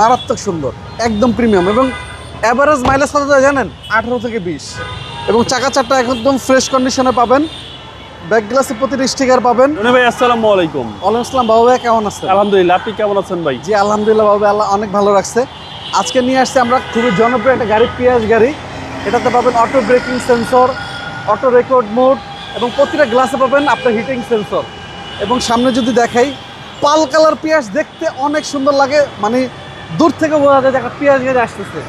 মারাত্মক সুন্দর একদম প্রিমিয়াম এবং অ্যাভারেজ মাইলেজ কত জানেন? আঠারো থেকে বিশ। এবং চাকা চারটা একদম ফ্রেশ কন্ডিশনে পাবেন। ব্যাক গ্লাসে প্রতিটি স্টিকার পাবেন। ভাই আসসালামু আলাইকুম। ওয়ালাইকুম আসসালাম বাবু ভাই কেমন আছেন? আলহামদুলিল্লাহ আপনি কেমন আছেন ভাই? জি আলহামদুলিল্লাহ বাবু আল্লাহ অনেক ভালো রাখছে। আজকে নিয়ে আসছি আমরা খুবই জনপ্রিয় একটা গাড়ি পিয়াজ গাড়ি। এটাতে পাবেন auto braking sensor auto record mode এবং প্রতিটা গ্লাসে পাবেন আপনার হিটিং সেন্সর এবং সামনে যদি দেখাই পাল কালার পিয়াজ দেখতে অনেক সুন্দর লাগে। মানে দূর থেকে বোঝা যায় যে একটা পিয়াজ গাড়ি আসতেছে।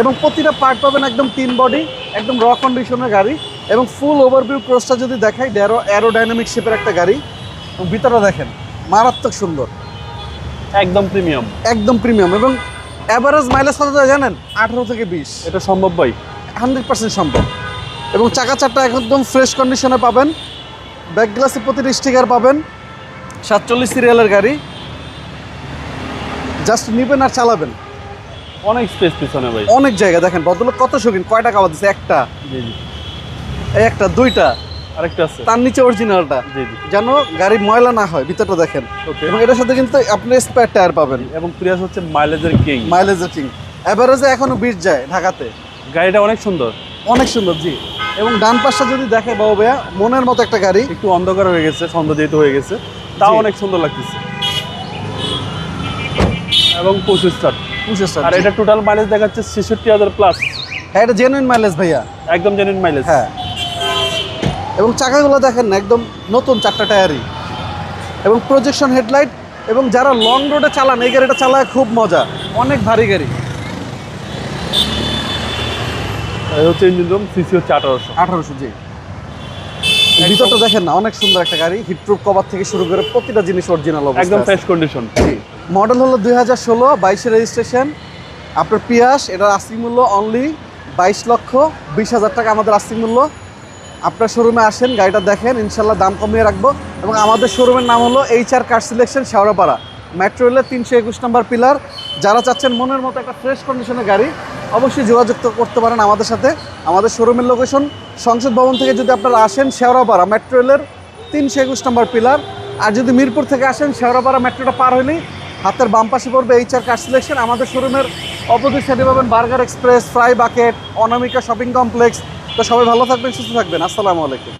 এবং প্রতিটা পার্ট পাবেন একদম তিন বডি একদম র কন্ডিশনের গাড়ি এবং ফুল ওভারভিউ ক্রসটা যদি দেখাই ড্যারো অ্যারোডাইনামিক শেপের একটা গাড়ি। এবং ভিতরটা দেখেন মারাত্মক সুন্দর। একদম প্রিমিয়াম একদম প্রিমিয়াম এবং অ্যাভারেজ মাইলেজ কত দেয় জানেন? আঠারো থেকে বিশ। এটা সম্ভব ভাই? হান্ড্রেড পার্সেন্ট সম্ভব। এবং চাকা চারটা একদম ফ্রেশ কন্ডিশনে পাবেন। ব্যাক গ্লাসে প্রতিটি স্টিকার পাবেন। সাতচল্লিশ সিরিয়ালের গাড়ি। জাস্ট নিবেন আর চালাবেন। অনেক স্পেস পিছনে ভাই। অনেক জায়গা দেখেন বদলে কত শৌখিন কয়টা কাবার দিচ্ছে একটা। জি জি। এই একটা দুইটা। আরেকটা আছে। তার নিচে অরিজিনালটা জি জি। যেন গাড়ি ময়লা না হয় ভিতরটা দেখেন। ওকে এবং এটার সাথে কিন্তু আপনি স্পেয়ার টায়ার পাবেন। এবং প্রিয়াস হচ্ছে মাইলেজের কিং মাইলেজের কিং অ্যাভারেজে এখনও বিশ যায় ঢাকাতে। গাড়িটা অনেক সুন্দর। অনেক সুন্দর জি। এবং ডান পাশটা যদি দেখে বাবু ভাইয়া মনের মতো একটা গাড়ি। একটু অন্ধকার হয়ে গেছে সন্ধ্যা যেহেতু হয়ে গেছে তাও অনেক সুন্দর লাগতেছে। এবং পঁচিশ স্টার পঁচিশটা আর এটা টোটাল মাইলেজ দেখাচ্ছে ছেষট্টি হাজার প্লাস হ্যাঁ এটা জেনুইন মাইলেজ ভাইয়া। একদম জেনুইন মাইলেজ হ্যাঁ। এবং চাকাগুলো দেখেন না একদম নতুন চারটা টায়ারই এবং প্রজেকশন হেডলাইট এবং যারা লং রোডে চালান এই গাড়িটা চালায় খুব মজা। অনেক ভারী গাড়ি। হচ্ছে ইঞ্জিন রুম সিসি হচ্ছে আঠারোশো। আঠারোশো জি। ভিতরটা দেখেন না অনেক সুন্দর একটা গাড়ি হিটপ্রুফ কভার থেকে শুরু করে প্রতিটা জিনিস অরিজিনাল একদম ফ্রেশ কন্ডিশন মডেল হলো দুই হাজার ষোলো, বাইশের রেজিস্ট্রেশন আপনার পিয়াস, এটার আস্তিক মূল্য অনলি বাইশ লক্ষ বিশ হাজার টাকা আমাদের আস্তিক মূল্য। আপনার শোরুমে আসেন, গাড়িটা দেখেন, ইনশাল্লাহ দাম কমিয়ে রাখব। এবং আমাদের শোরুমের নাম হলো H R car selection Shewrapara metro রেলের তিনশো একুশ নম্বর পিলার যারা চাচ্ছেন মনের মতো একটা ফ্রেশ কন্ডিশনের গাড়ি, অবশ্যই যোগাযোগ করতে পারেন আমাদের সাথে। আমাদের শোরুমের লোকেশন সংসদ ভবন থেকে যদি আপনারা আসেন শেওড়াপাড়া মেট্রো রেলের তিনশো একুশ নম্বর পিলার আর যদি মিরপুর থেকে আসেন শেওড়াপাড়া মেট্রোটা পার হলেই হাতের বাম পাশে পড়বে এইচ আর কার সিলেকশন আমাদের শোরুমের অপোজিট সাইডে পাবেন burger express fry bucket Anamika shopping complex তো সবাই ভালো থাকবেন, সুস্থ থাকবেন। আসসালামু আলাইকুম।